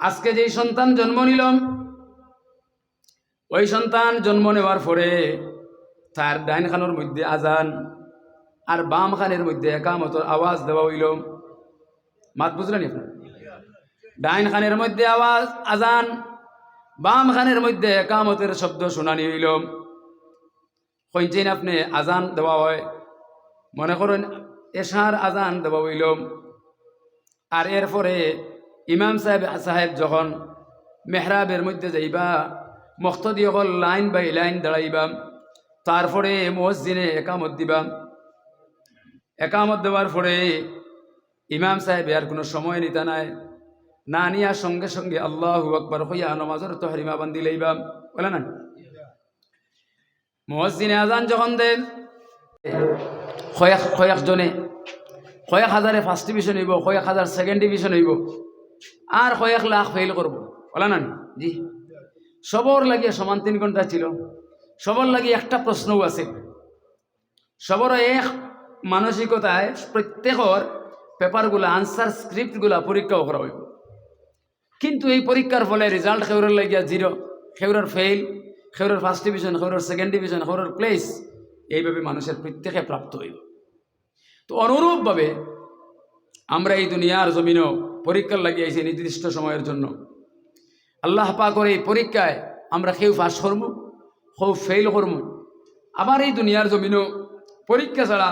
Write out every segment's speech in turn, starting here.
আজকে যেই সন্তান জন্ম নিল ওই সন্তান জন্ম নেওয়ার পরে তার ডাইন খানোর মধ্যে আজান আর বাম খানের মধ্যে একামতর আওয়াজ দেওয়া হইল। মাত বুঝলেন আপনার ডাইন খানের মধ্যে আওয়াজ, আজান বাম খানের মধ্যে একামতের শব্দ শুনানি হইল। কইছেন আপনি, আজান দেওয়া হয়? মনে করেন, এশার আজান দেওয়া হইল। আর এরপরে ইমাম সাহেব সাহেব যখন মেহরাবের মধ্যে যাইবা মক্তদি অকল লাইন বাই লাইন দাঁড়াইবা, তারপরে মসজিদে একামত দিবা। একামত দেওয়ার পরে ইমাম সাহেব আর কোনো সময় নিতা নাই। না নিয়ার সঙ্গে সঙ্গে আল্লাহ আকবর হইয়া নমাজের তো হরিমা বান্ধি লইবা। বলে না? মসজিদে আজান যখন দেন, কয়েক কয়েক জনে কয়েক হাজারে ফার্স্ট ডিভিশন হইব, কয়েক হাজার সেকেন্ড ডিভিশন হইব। আর কয়েক লাখ ফেল করব। বলে না জি। সবর লাগিয়ে সমান তিন ঘণ্টা ছিল। সবর লাগিয়ে একটা প্রশ্নও আছে। সবর এক মানসিকতায় প্রত্যেকর পেপারগুলো আনসার স্ক্রিপ্টগুলা পরীক্ষাও করা হইব। কিন্তু এই পরীক্ষার ফলে রেজাল্ট খেউরের লাগিয়া জিরো খেউরের ফেল খেউরের ফার্স্ট ডিভিশন খেউরের সেকেন্ড ডিভিশন খেউরের প্লেস এইভাবে মানুষের প্রত্যেকে প্রাপ্ত হইব। তো অনুরূপভাবে আমরা এই দুনিয়ার জমিনও পরীক্ষা লাগিয়েছি নির্দিষ্ট সময়ের জন্য। আল্লাহ পাকর এই পরীক্ষায় আমরা কেউ পাস করব কেউ ফেল করব আবার এই দুনিয়ার জমিনও পরীক্ষা ছাড়া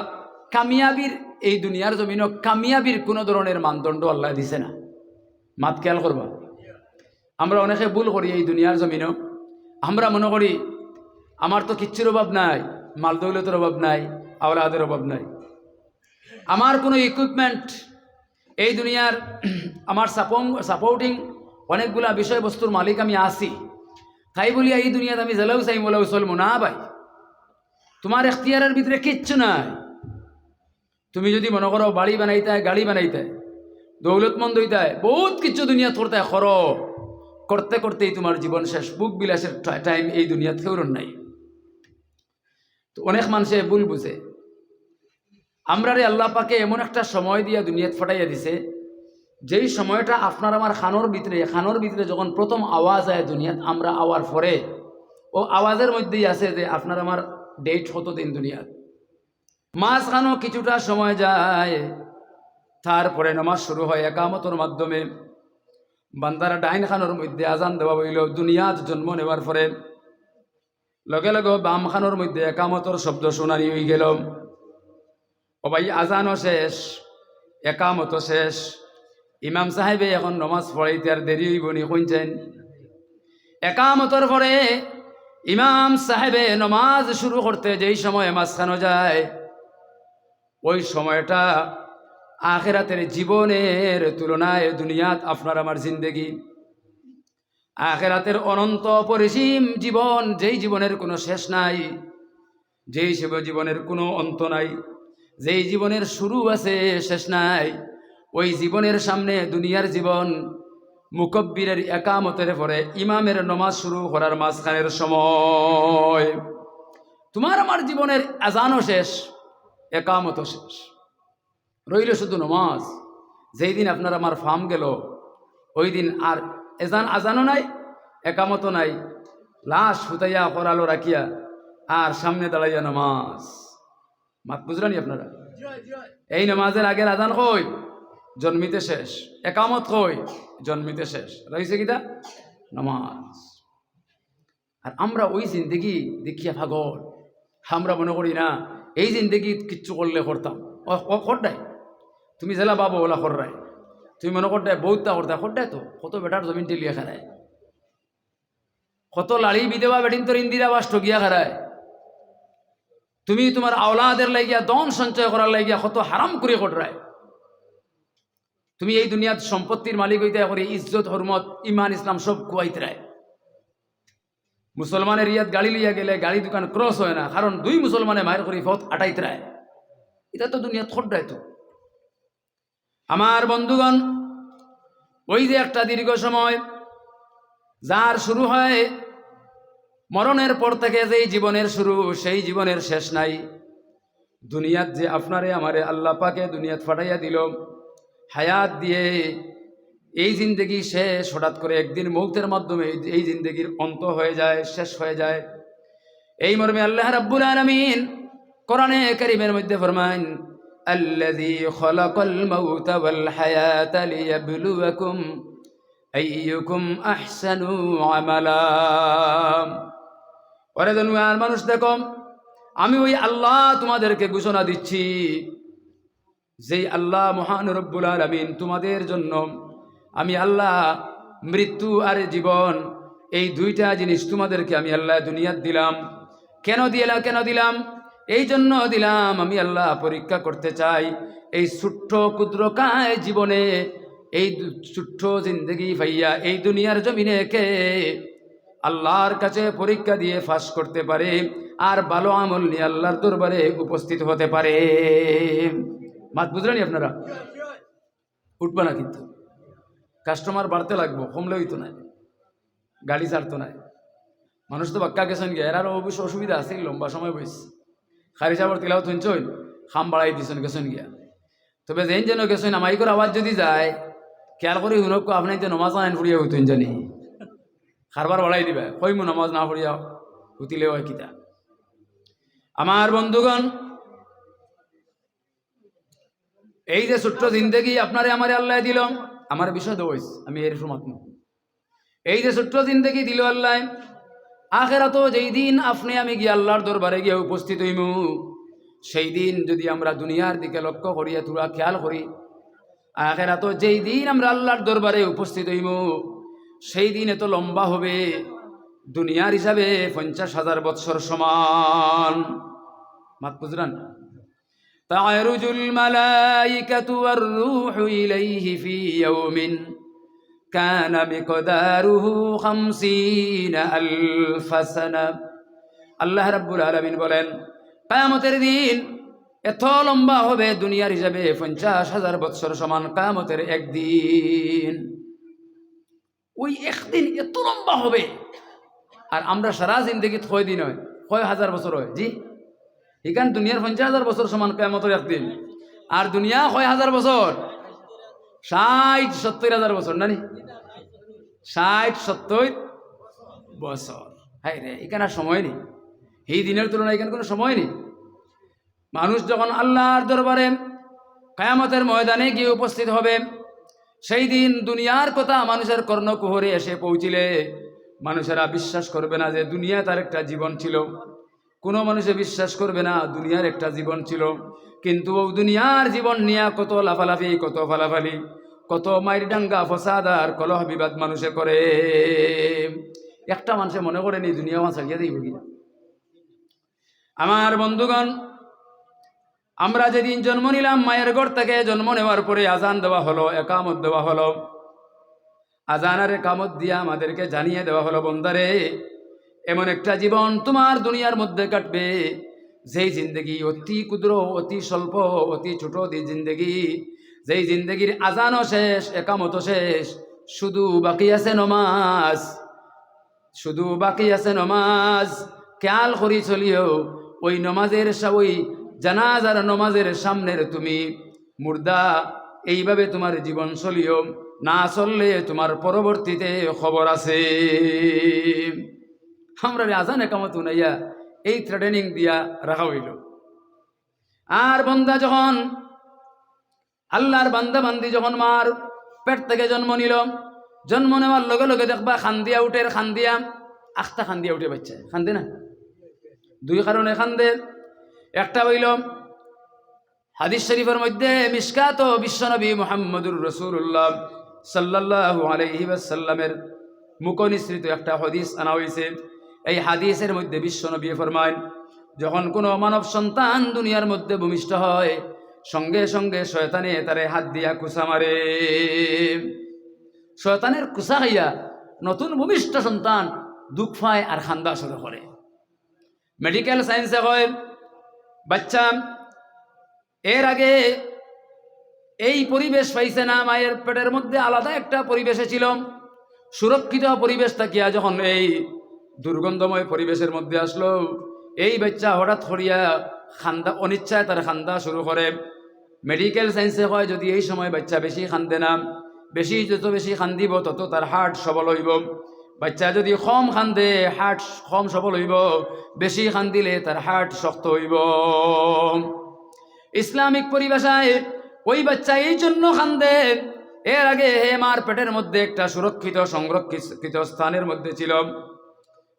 কামিয়াবির, এই দুনিয়ার জমিনও কামিয়াবির কোনো ধরনের মানদণ্ড আল্লাহ দিছে না। মাত খেয়াল করবা। আমরা অনেকে ভুল করি এই দুনিয়ার জমিনও। আমরা মনে করি, আমার তো কিচ্ছুর অভাব নাই, মাল দৌলতের অভাব নাই, আওলাদের অভাব নাই। আমার কোনো ইকুইপমেন্ট এই দুনিয়ার আমার সাপোং সাপোর্টিং অনেকগুলা বিষয়বস্তুর মালিক আমি আসি তাই বলিয়া এই দুনিয়াতে আমি জেলাও চাই বলেও চলবো না ভাই। তোমার এখতিয়ারের ভিতরে কিচ্ছু নাই। তুমি যদি মনে করো বাড়ি বানাইতে গাড়ি বানাইতে দৌলতমন্দ হইতে বহুত কিছু দুনিয়া করতে খর করতে করতেই তোমার জীবন শেষ, বুক বিলাসের টাইম এই দুনিয়াত কেউরন নাই। তো অনেক মানুষে ভুল বুঝে। আমরা রে আল্লাহ পাকে এমন একটা সময় দিয়া দুনিয়াত ফটাইয়া দিছে, যেই সময়টা আপনার আমার খানোর ভিতরে খানোর ভিতরে যখন প্রথম আওয়াজ আয় দুনিয়াত, আমরা আওয়ার পরে, ও আওয়াজের মধ্যেই আছে যে আপনার আমার ডেট হতো দিন দুনিয়াত? মাঝখানো কিছুটা সময় যায়, তারপরে নমাজ শুরু হয় একামতর মাধ্যমে। বান্দারা ডাইন খানোর মধ্যে আজান দেওয়া হইল, দুনিয়াত জন্ম নেওয়ার পরে। লগে লগে বাম খানোর মধ্যে একামতর শব্দ শোনানি হয়ে গেল। ও আজানও শেষ, একামত শেষ। ইমাম সাহেবে এখন নমাজ পড়াইতে আর দেরি হইব নি কইছেন একামতর পরে ইমাম সাহেবে নমাজ শুরু করতে, যেই সময় মাঝখানো যায়, ওই সময়টা আখেরাতের জীবনের তুলনায় দুনিয়াত আপনার আমার জিন্দেগি। আখেরাতের অনন্ত পরিসীম জীবন, যেই জীবনের কোনো শেষ নাই, যেই জীবনের কোনো অন্ত নাই। যেই জীবনের শুরু আছে, শেষ নাই, ওই জীবনের সামনে দুনিয়ার জীবন মুকব্বিরের একামতের পরে ইমামের নমাজ শুরু করার মাঝখানের সময়। তোমার আমার জীবনের আজানও শেষ, একামতও শেষ। রইল শুধু নমাজ। যেই দিন আপনার আমার ফার্ম গেল, ওই দিন আর এজান আজানও নাই একামতো নাই। লাশ হুতাইয়া করালো রাখিয়া আর সামনে দাঁড়াইয়া নমাজ। বুঝলেনি আপনারা? এই নামাজের আগের আজান কই? জন্মিতে শেষ। একামত কই? জন্মিতে শেষ। রয়েছে কিতা? নামাজ। আর আমরা ওই জিন্দগি দেখিয়া ভাগল আমরা মনে করি না এই জিন্দগি কিচ্ছু করলে করতাম। ও করডাই তুমি জেলা বাবু ওলা কররাই তুমি মনে করডাই বহুতটা করতা করডাই তো? কত বেটার জমিন টেলিয়া খারায় কত লাড়ি বিধবা বেটিন তোর ইন্দিরা বাস ঠগিয়া খারায় তুমি তোমার আওলাদের লাগিয়া দন সঞ্চয় করার লাগিয়া কত হারাম করে কটরায়। তুমি এই দুনিয়াত সম্পত্তির মালিক হইতে করে ইজ্জত, হরমত, ইমান, ইসলাম সব কুয়াইতে রায়। মুসলমানের ইয়াত গাড়ি লইয়া গেলে গাড়ি দোকান ক্রস হয় না, কারণ দুই মুসলমানে মায়ের করি ফত আটাইতে রায়। এটা তো দুনিয়াত খোটায় তো। আমার বন্ধুগণ, ওই যে একটা দীর্ঘ সময় যার শুরু হয় মরণের পর থেকে যেই জীবনের শুরু সেই জীবনের শেষ নাই দুনিয়াত যে আপনারে আমারে আল্লাহ পাকে দুনিয়াত ফাটাইয়া দিল হায়াত দিয়ে এই জিন্দগি শেষ হঠাৎ করে একদিন মৌতের মাধ্যমে এই- এই জিন্দগির অন্ত হয়ে যায় শেষ হয়ে যায় এই মর্মে আল্লাহ রাব্বুল আলামিন কোরআনে কারীমের মধ্যে ফরমান الذي خلق الموت والحياة ليبلوكم أيكم أحسن عملا ওরে দুনিয়ার মানুষ দেখো, আমি ওই আল্লাহ তোমাদেরকে ঘোষণা দিচ্ছি। যেই আল্লাহ মহান রব্বুল আলমিন তোমাদের জন্য আমি আল্লাহ মৃত্যু আর জীবন, এই দুইটা জিনিস তোমাদেরকে আমি আল্লাহ দুনিয়াত দিলাম। কেন দিলাম কেন দিলাম? এই জন্য দিলাম, আমি আল্লাহ পরীক্ষা করতে চাই। এই ছোট্ট ক্ষুদ্রকায় জীবনে, এই ছোট্ট জিন্দগি ভাইয়া, এই দুনিয়ার জমিনে কে আল্লাহর কাছে পরীক্ষা দিয়ে ফাঁস করতে পারে আর ভালো আমল নিয়ে আল্লাহর দরবারে উপস্থিত হতে পারে। মাত বুঝলেনি আপনারা? উঠবে না কিন্তু। কাস্টমার বাড়তে লাগবো কমলে হইতো না। গাড়ি ছাড়তো না। মানুষ তো বাক্কা গেছেন গিয়ে। এরারও অবশ্য অসুবিধা আছে, লম্বা সময় বইস খারি সাবর তিলাও তুনছই খাম বাড়াই দিছেন গেছেন গিয়া। তবে যেন যেন গেছেন, আমাইকর আওয়াজ যদি যায়, খেয়াল করে শুনক আপনি যে নমাজ আইন ফুরিয়া হইতেন জানি। খারবার বাড়াই দিবে। কইমু নমাজ না ফুরিয়া হুতিলে হয় কিতা? আমার বন্ধুগণ, এই যে ছোট্ট জিন্দগি আপনারে আমারে আল্লাহ দিল আমার বিষয় দইস আমি এর সমাত্ম। এই যে ছোট্ট জিন্দগি দিল আল্লাহ আখেরাতো যেই দিন আপনি আমি গিয়ে আল্লাহর দরবারে গিয়ে উপস্থিত হইমু, সেই দিন যদি আমরা দুনিয়ার দিকে লক্ষ্য করিয়া তোরা খেয়াল করি আখেরাতো যেই দিন আমরা আল্লাহর দরবারে উপস্থিত হইমু সেই দিন এত লম্বা হবে দুনিয়ার হিসাবে পঞ্চাশ হাজার বৎসর সমান মাত বুঝলেন تعرج الملائكة والروح إليه في يوم كان مقداره خمسين ألف سنة আল্লাহ রাব্বুল আলমিন বলেন কায়ামতের দিন এত লম্বা হবে দুনিয়ার হিসাবে পঞ্চাশ হাজার বৎসর সমান কায়ামতের একদিন ওই একদিন এত লম্বা হবে। আর আমরা সারা জিন্দগি কয় দিন হয় কয় হাজার বছর হয়। জি? এখান দুনিয়ার পঞ্চাশ হাজার বছর সমান কেমতের একদিন। আর দুনিয়া কয় হাজার বছর? ষাট সত্তর হাজার বছর, নানি? ষাট সত্তর বছর। হাই রে এখানে আর সময় নেই। এই দিনের তুলনায় এখানে কোনো সময় নেই। মানুষ যখন আল্লাহর দরবারে কায়ামতের ময়দানে গিয়ে উপস্থিত হবে সেই দিন দুনিয়ার কথা মানুষের কর্ণকুহরে এসে পৌঁছিলে। মানুষেরা বিশ্বাস করবে না যে দুনিয়া তার একটা জীবন ছিল। কোনো মানুষে বিশ্বাস করবে না দুনিয়ার একটা জীবন ছিল। কিন্তু ও দুনিয়ার জীবন নিয়ে কত লাফালাফি, কত ফালাফালি, কত মাইর ডাঙ্গা, ফসাদ আর কলহ বিবাদ মানুষে করে। একটা মানুষে মনে করেনি দুনিয়া মা ছাড়িয়ে দিই আমার বন্ধুগণ আমরা যেদিন জন্ম নিলাম, মায়ের ঘর থেকে জন্ম নেওয়ার পরে আজান দেওয়া হলো, একামত দেওয়া হলো। আজান আর একামত দিয়ে আমাদেরকে জানিয়ে দেওয়া হলো, বন্দারে, এমন একটা জীবন তোমার দুনিয়ার মধ্যে কাটবে। যেই জিন্দগি অতি ক্ষুদ্র, অতি স্বল্প, অতি ছোট জিন্দগি, যেই জিন্দগির আজানও শেষ, একামতও শেষ, শুধু বাকি আছে নমাজ। শুধু বাকি আছে নমাজ। খেয়াল করি চলিও, ওই নমাজের ওই জানাজার নমাজের সামনের তুমি মুর্দা, এইভাবে তোমার জীবন চলিও, না চললে তোমার পরবর্তীতে খবর আছে। আমরা আজান একামত উনাইয়া এই ট্রেনিং দিয়া রাখা হইল। আর বন্দা যখন, আল্লাহর বান্দা বান্দি যখন মার পেট থেকে জন্ম নিল, জন্ম নেওয়ার লগে লগে দেখবা খান্দিয়া উঠে খান্দিয়া, আখটা খান্দিয়া উঠে বাচ্চা খান্দে না? দুই কারণে খান্দে। একটা হইল হাদিস শরীফের মধ্যে মিসকাত বিশ্বনবী মোহাম্মদুর রসুল্লাহ সাল্লাহ আলহি সাল্লামের মুখনিসৃত একটা হাদিস আনা হয়েছে এই হাদিসের মধ্যে বিশ্বনবী ফরমায় যখন কোনো মানব সন্তান দুনিয়ার মধ্যে ভূমিষ্ঠ হয়, সঙ্গে সঙ্গে শয়তানে তারে হাত দিয়া কুসা মারে। শয়তানের কুসা খাইয়া নতুন ভূমিষ্ঠ সন্তান দুঃখ আর খান্দা শুরু করে। মেডিকেল সায়েন্সে হয় বাচ্চা, এর আগে এই পরিবেশ পাইছে না, মায়ের পেটের মধ্যে আলাদা একটা পরিবেশে ছিল। সুরক্ষিত পরিবেশ থাকিয়া যখন এই দুর্গন্ধময় পরিবেশের মধ্যে আসলো, এই বাচ্চা হঠাৎ করিয়া খান্দা, অনিচ্ছায় তার খান্দা শুরু করে। মেডিকেল সায়েন্সে হয় যদি এই সময় বাচ্চা বেশি খান্দে না, বেশি যত বেশি খান্দিব, তত তার হার্ট সবল হইব। বাচ্চা যদি কম খান্দে হার্ট কম সবল হইব, বেশি খান্দিলে তার হার্ট শক্ত হইব। ইসলামিক পরিভাষায় ওই বাচ্চা এই জন্য খান্দে, এর আগে হে মার পেটের মধ্যে একটা সুরক্ষিত, সংরক্ষিত স্থানের মধ্যে ছিল।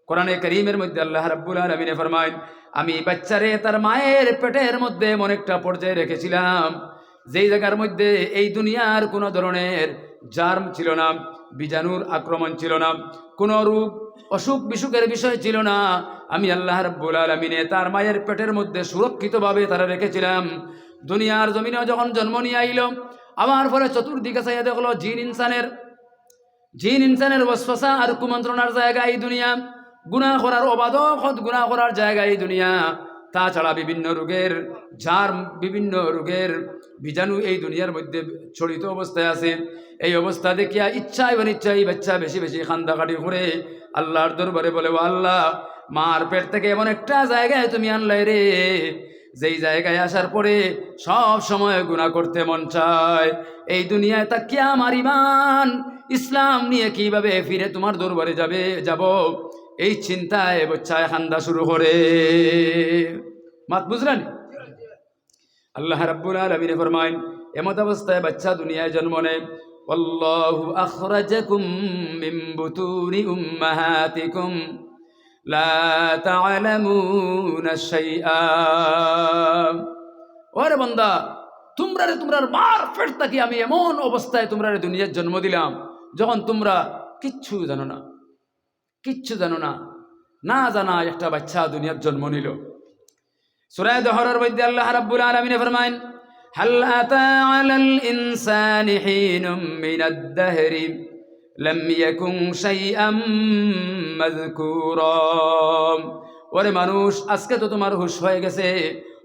কোরআনে করিমের মধ্যে আল্লাহ রাব্বুল আলমিনে ফরমায়, আমি বাচ্চারে তার মায়ের পেটের মধ্যে এমন একটা পর্যায়ে রেখেছিলাম, যেই জায়গার মধ্যে এই দুনিয়ার কোনো ধরনের জার্ম ছিল না, বীজাণুর আক্রমণ ছিল না কোনো রূপ, অসুখ বিসুখের বিষয় ছিল না। আমি আল্লাহ রব্বুল আলমিনে তার মায়ের পেটের মধ্যে সুরক্ষিতভাবে তারা রেখেছিলাম। দুনিয়ার জমিনে যখন জন্ম নিয়ে আইল, আমার পরে চতুর্দিকে চাইয়া দেখল জিন ইনসানের। জিন ইনসানের বসফসা আর কুমন্ত্রণার জায়গা এই দুনিয়া। গুণা করার অবাধ গুণা করার জায়গা এই দুনিয়া। তাছাড়া বিভিন্ন রোগের যার বিভিন্ন রোগের বীজাণু এই দুনিয়ার মধ্যে ছড়িত অবস্থায় আছে। এই অবস্থা দেখিয়া ইচ্ছা এবং ইচ্ছাই বাচ্চা বেশি বেশি খান্দাকাটি করে আল্লাহর দরবারে বলে আল্লাহ, মার পেট থেকে এমন একটা জায়গায় তুমি আনলাই রে, যেই জায়গায় আসার পরে সব সময় গুণা করতে মন চায়। এই দুনিয়ায় তাকিয়া আমার ইমান, ইসলাম নিয়ে কীভাবে ফিরে তোমার দরবারে যাবে, যাব? এই চিন্তায় বাচ্চায় খান্দা শুরু করে মাত বুঝলেন আল্লাহ রাব্বুল আলামিন ফরমায় এমত অবস্থায় বাচ্চা দুনিয়ায় জন্ম নেয় والله أخرجكم من بطون أمهاتكم لا تعلمون شيئا ওরে বন্দা তোমরা রে তোমরার মার পেট থাকি আমি এমন অবস্থায় তোমরা রে দুনিয়ার জন্ম দিলাম যখন তোমরা কিচ্ছু জানো না কিচ্ছু জানো না না জানা একটা বাচ্চা দুনিয়ার জন্ম নিল সুরায় দহরের মধ্যে আল্লাহ রাব্বুল আলামিন ফরমায়েন هل أتى على الإنسان حين من الدهر لم يكن شيئا مذكورا ওরে মানুষ আজকে তো তোমার হুশ হয়ে গেছে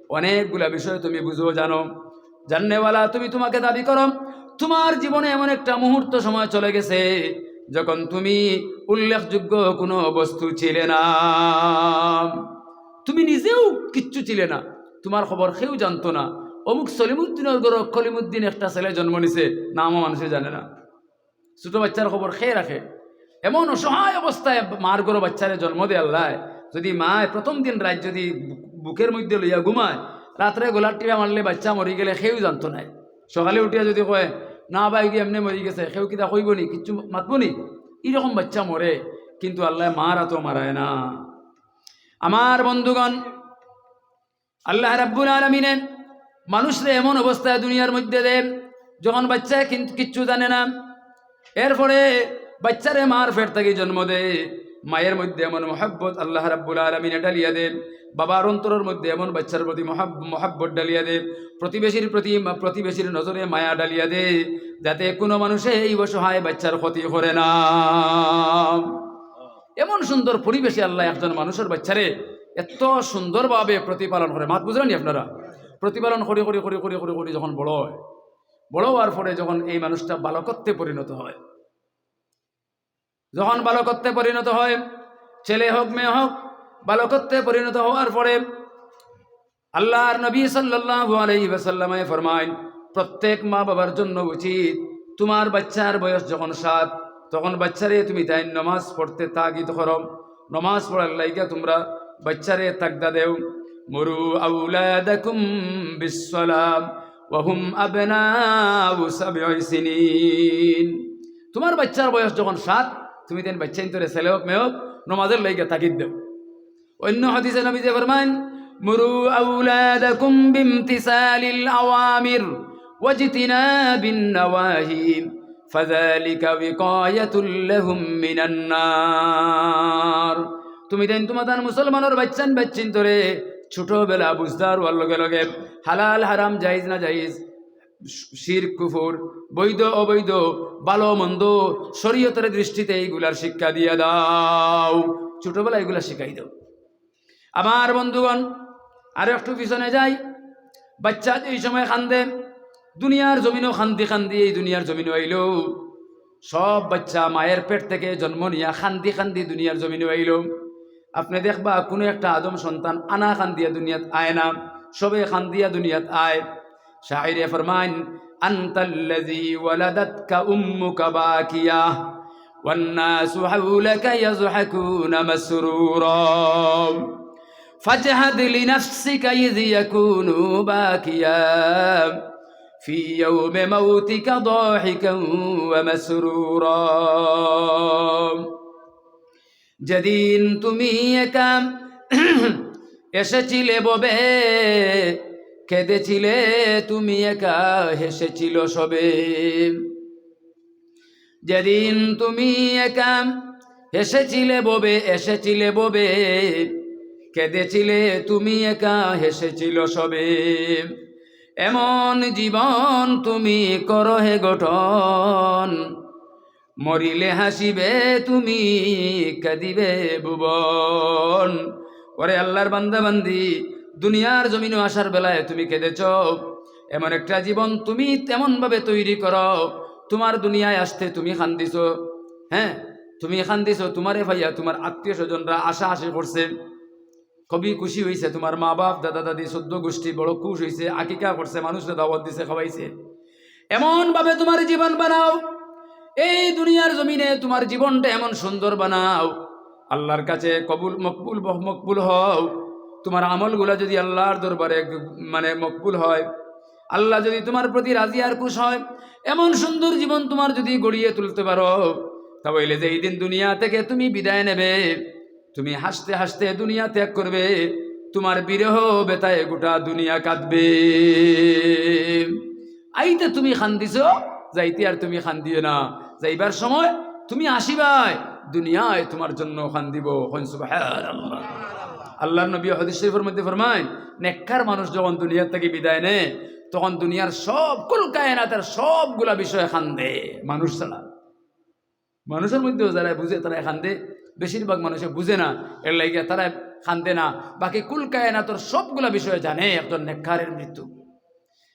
অনেকগুলা বিষয় তুমি বুঝো জানো জাননেওয়ালা তুমি তোমাকে দাবি করো তোমার জীবনে এমন একটা মুহূর্ত সময় চলে গেছে যখন তুমি উল্লেখযোগ্য কোনো বস্তু ছিলে না, তুমি নিজেও কিচ্ছু ছিলে না, তোমার খবর কেউ জানতো না। অমুক সলিমুদ্দিনের গর কলিমুদ্দিন একটা ছেলে জন্ম নিছে নামও মানুষে জানে না। ছোট বাচ্চার খবর খেয়ে রাখে এমন অসহায় অবস্থায় মার গরো বাচ্চারে জন্ম দেয় আল্লাহ। যদি মায় প্রথম দিন রাত যদি বুকের মধ্যে লইয়া ঘুমায় রাত্রে গোলার টিপা মারলে বাচ্চা মরি গেলে সেও জানতো নাই। সকালে উঠিয়া যদি কয় না বাই গিয়ে এমনি মরি গেছে? সেও কিতা কইব নি কিচ্ছু মাতব নি এরকম বাচ্চা মরে, কিন্তু আল্লাহ মারা তো মারায় না। আমার বন্ধুগণ, আল্লাহ রাব্বুল আলমিনে মানুষরে এমন অবস্থায় দুনিয়ার মধ্যে দেন যখন বাচ্চা কিন্তু কিচ্ছু জানে না, এরপরে বাচ্চারে মার ফের থেকে জন্ম দেয় মায়ের মধ্যে এমন মহাব্বত আল্লাহ রাব্বুল আলমিনে ডালিয়া দেন। বাবার অন্তরের মধ্যে এমন বাচ্চার প্রতি মহাব, মহাব্বত ডালিয়া দে, প্রতিবেশীর প্রতি প্রতিবেশীর নজরে মায়া ডালিয়া দে, যাতে কোনো মানুষে এই অসহায় বাচ্চার ক্ষতি করে না। এমন সুন্দর পরিবেশে আল্লাহ একজন মানুষের বাচ্চারে এত সুন্দরভাবে প্রতিপালন করে। মাত বুঝলেন আপনারা? প্রতিপালন করে করে করে করে করে করে যখন বড় হয়, বড় হওয়ার পরে যখন এই মানুষটা বালকত্বে পরিণত হয়, যখন বালকত্বে পরিণত হয়, ছেলে হোক, মেয়ে হোক বালকত্বে পরিণত হওয়ার পরে আল্লাহর নবী সাল্লাল্লাহু আলাইহি ওয়াসাল্লামে ফরমায়, প্রত্যেক মা বাবার জন্য উচিত তোমার বাচ্চার বয়স যখন সাত, তখন বাচ্চারে তুমি তাই নমাজ পড়তে তাগিদ করো। নমাজ পড়ার লাইগা তোমরা বাচ্চারে তাকদা দেও। মরু আউলাদাকুম বিসসালাম, ওয়াহুম আবনাউ সাবঈ তোমার বাচ্চার বয়স যখন সাত, তুমি তেন বাচ্চা ইন্তরে ছেলে হোক মেয়ে হোক নমাজের লাইগা তাগিদ দেও। অন্য হাদিসে নবী যে ফরমান মুরু আউলাদাকুম বিমতিসালিল আওয়ামির ওয়াজতিনাবিন নাওয়াহি فذلك وقاية لهم من النار তুমি দেন তোমাদের মুসলমানের বাচ্চান বাচ্চিন তোরে ছোটবেলা বুঝদার হওয়ার লগে লগে হালাল হারাম জাইজ না জাইজ শির কুফুর বৈধ অবৈধ ভালো মন্দ শরীয়তের দৃষ্টিতে এইগুলার শিক্ষা দিয়ে দাও ছোটবেলা এগুলা শিখাই দাও আমার বন্ধুগণ আর একটু পিছনে যাই বাচ্চা এই সময় খান্দে দুনিয়ার জমিনও খান্দি খান্দি এই দুনিয়ার জমিনও আইল সব বাচ্চা মায়ের পেট থেকে জন্ম নিয়া খান্দি খান্দি দুনিয়ার জমিনও আইল আপনি দেখবা কোনো একটা আদম সন্তান আনা খান্দিয়া দুনিয়াত আয় না সবে খান্দিয়া দুনিয়াত আয় শাহরে ফরমান أنت الذي ولدتك أمك باكية والناس حولك يضحكون مسرورا فاجهد لنفسك إذ يكون باكيا في يوم موتك ضاحكا ومسرورا যেদিন তুমি একা এসেছিলে ববে কেঁদেছিলে তুমি একা হেসেছিল সবে যেদিন তুমি একা হেসেছিলে ববে এসেছিলে ববে কেঁদেছিলে তুমি একা, হেসেছিল সবে। এমন জীবন তুমি করো হে গঠন। মরিলে হাসিবে তুমি, কাঁদিবে ভুবন। ওরে আল্লাহর বান্দা বান্দি দুনিয়ার জমিনে আসার বেলায় তুমি কেঁদেছ। এমন একটা জীবন তুমি তেমনভাবে তৈরি করো, তোমার দুনিয়ায় আসতে তুমি খান্দিছ হ্যাঁ তুমি খান্দিছ তোমারে ভাইয়া, তোমার আত্মীয় স্বজনরা আশা আশি করছে। খুবই খুশি হয়েছে তোমার মা বাপ দাদা দাদি সদ্য গোষ্ঠী, বড় খুশ হয়েছে আকিকা করছে, মানুষরা দাওয়াত দিছে, খাওয়াইছে। এমনভাবে তোমার জীবন বানাও, এই দুনিয়ার জমিনে তোমার জীবনটা এমন সুন্দর বানাও। আল্লাহর কাছে কবুল, মকবুল মকবুল হও। তোমার আমলগুলা যদি আল্লাহর দরবারে মানে মকবুল হয়, আল্লাহ যদি তোমার প্রতি রাজি আর খুশ হয়, এমন সুন্দর জীবন তোমার যদি গড়িয়ে তুলতে পারো, তাহলে যে এই দিন দুনিয়া থেকে তুমি বিদায় নেবে তুমি হাসতে হাসতে দুনিয়া ত্যাগ করবে, তোমার বিরহ বেতায় গোটা দুনিয়া কাঁদবে। আইতে তুমি খান্দিছ যাইতে আর তুমি খান্দিও না। যাইবার সময় তুমি আসিবাই, দুনিয়ায় তোমার জন্য খান্দিব আল্লাহ নবী হদিস শরীফের মধ্যে ফরমায়, নেককার মানুষ যখন দুনিয়ার থেকে বিদায় নেয়, তখন দুনিয়ার সব কুল কায়নাতের সবগুলা বিষয়ে খান্দে মানুষ ছাড়া। মানুষের মধ্যেও যারা বুঝে তারা খান্দে বেশিরভাগ মানুষে বুঝে না। এর লাগে তারা খান্দে না। বাকি কুল কায়নাতর সবগুলা বিষয়ে জানে একজন নেককারের মৃত্যু।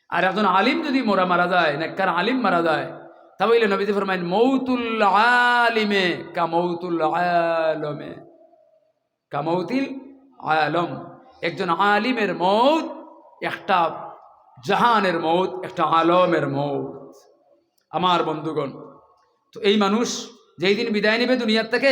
আর একজন আলিম যদি মোরা মারা যায়, নেককার আলিম মারা যায় তাহলে নবীজি ফরমাইন, মৌতুল আলিমে কা মৌতুল আলমে। কা মৌতিল আলম। একজন আলিমের মৌত, একটা জাহানের মৌত, একটা আলমের মৌত। আমার বন্ধুগণ, তো এই মানুষ যেই দিন বিদায় নেবে দুনিয়ার থেকে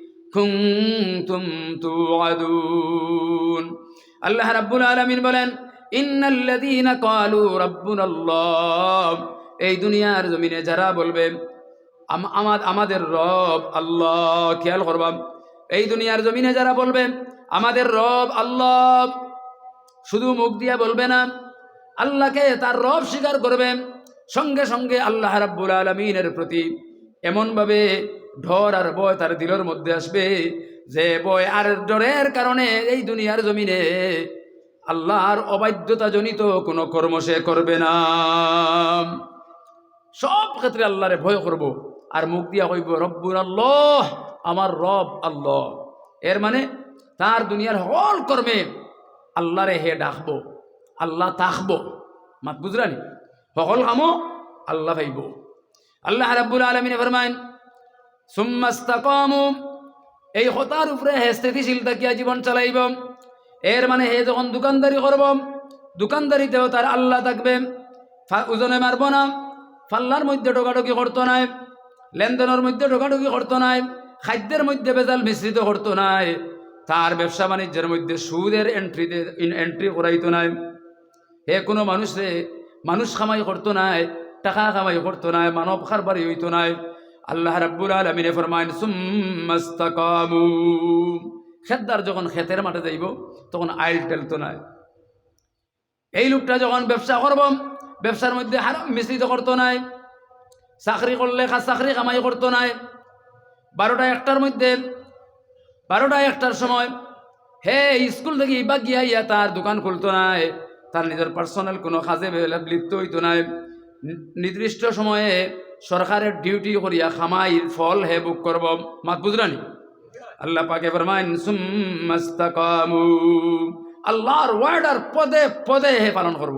كنتم توعدون الله رب العالمين বলেন إن الذين قالوا ربنا الله এই দুনিয়ার জমিনে যারা বলবে আম- আমার আমাদের রব আল্লাহ খেয়াল করবাম এই দুনিয়ার জমিনে যারা বলবে আমাদের রব আল্লাহ শুধু মুখ দিয়ে বলবে না আল্লাহকে তার রব স্বীকার করবে সঙ্গে সঙ্গে আল্লাহ রাব্বুল আলমিনের প্রতি এমনভাবে ঢর আর ভয় তার দিলের মধ্যে আসবে। যে ভয় আর ডরের কারণে এই দুনিয়ার জমিনে আল্লাহর অবাধ্যতা জনিত কোনো কর্ম সে করবে না। সব ক্ষেত্রে আল্লাহরে ভয় করব আর মুখ দিয়া কইব, রব্বুর আল্লাহ, আমার রব আল্লাহ। এর মানে তার দুনিয়ার হল কর্মে আল্লাহরে হে ডাকবো, আল্লাহ তাকবো মাত বুঝলানি? সকল কামো, আল্লাহ ভাইব আল্লাহ রাব্বুল আলমিনে ফরমাইন সুম্মাস্তাকামু এই হতার উপরে হে স্থিতিশীল থাকিয়া জীবন চালাইব। এর মানে হে যখন দোকানদারি করব, দোকানদারিতেও তার আল্লাহ থাকবে। ওজনে মারব না, ফাল্লার মধ্যে ঢোকাঢুকি করতো নাই, লেনদেনের মধ্যে ঢোকাঢুকি করতো নাই, খাদ্যের মধ্যে বেজাল মিশ্রিত করতো নাই, তার ব্যবসা বাণিজ্যের মধ্যে সুদের এন্ট্রিতে এন্ট্রি করাইতো নাই। হে কোনো মানুষে, মানুষ কামাই করতো নাই, টাকা কামাই করতো নাই, মানব খারবারি হইতো নাই। আল্লাহ রাব্বুল আলামিনে ফরমাইন সুম্মাস্তাকামু। খেতদার যখন খেতের মাঠে যাইব, তখন আইল টেলতো নাই। এই লোকটা যখন ব্যবসা করব, ব্যবসার মধ্যে হারাম মিশ্রিত করতো নাই, চাকরি করলে চাকরি কামাই করতো নাই। বারোটা একটার মধ্যে, বারোটা একটার সময়, হে, স্কুল থেকে ইবা গিয়া ইয়া তার দোকান খুলতো নাই, তার নিজের পার্সোনাল কোনো কাজে লিপ্ত হইতো নাই। নির্দিষ্ট সময়ে সরকারের ডিউটি করিয়া খামাইর ফল হে বুক করব। মাত বুঝলানি আল্লাহ পাকে ফরমাইন, সুম্মাস্তাকামু। আল্লাহর ওয়ার্ডার পদে পদে হে পালন করব।